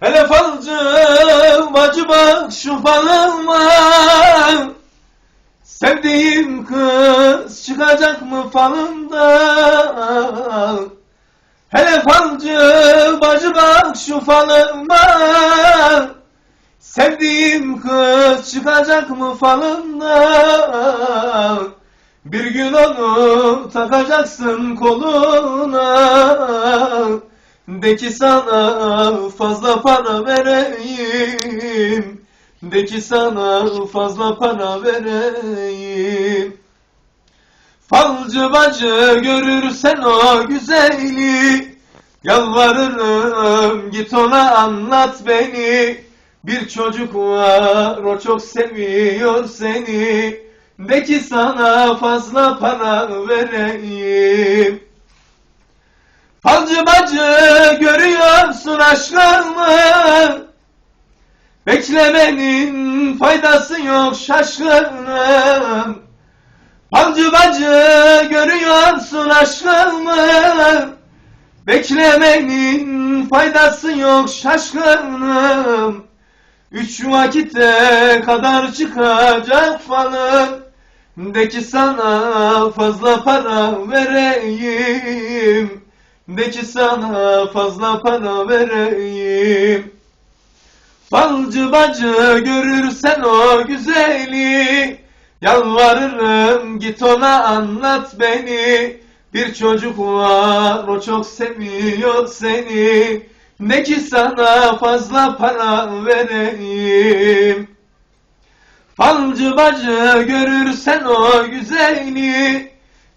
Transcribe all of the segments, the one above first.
Hele falcım acı bak şu falıma Sevdiğim kız çıkacak mı falımdan Hele falcım acı bak şu falıma Sevdiğim kız çıkacak mı falımdan Bir gün onu takacaksın koluna De ki sana fazla para vereyim. De ki sana fazla para vereyim. Falcı bacı görürsen o güzeli Yalvarırım git ona anlat beni. Bir çocuk var o çok seviyor seni. De ki sana fazla para vereyim Falcı bacı görüyorsun aşkımı Beklemenin faydası yok şaşkınım. Falcı bacı görüyorsun aşkımı Beklemenin faydası yok şaşkınım. Üç vakite kadar çıkacak falın De ki sana fazla para vereyim De ki sana fazla para vereyim. Falcı bacı görürsen o güzeli. Yalvarırım git ona anlat beni. Bir çocuk var o çok seviyor seni. Ne ki sana fazla para vereyim. Falcı bacı görürsen o güzeli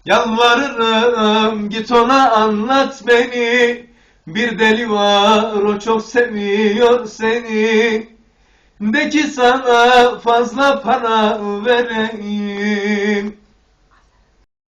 Yalvarırım git ona anlat beni. Bir deli var o çok seviyor seni. De ki sana fazla para vereyim